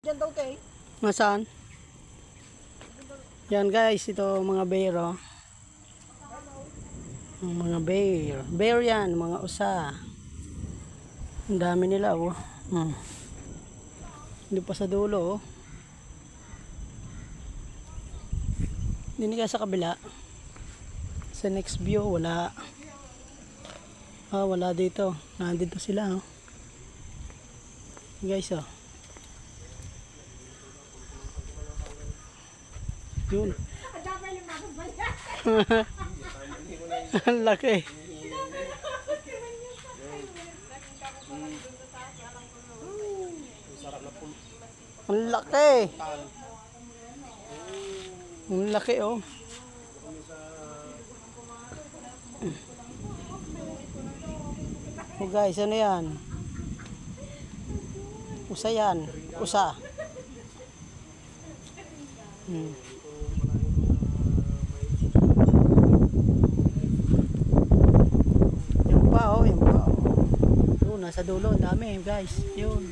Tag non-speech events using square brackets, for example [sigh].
Diyan daw te. Nasaan? Yan guys, ito mga bear oh. Ang mga bear. Bear yan, mga usa. Ang dami nila oh. Hmm. Hindi pa sa dulo oh. Hindi sa kabila. Sa next view, wala. Ah, wala dito. Nandito sila oh. Guys oh. Yun. [laughs] Ang laki. Ang laki. Ang laki oh. Oh guys, ano yan? Usa yan. Usa. Hmm. Yan pa oh, yan pa oh. Yun, nasa dulo, dami guys. Yun.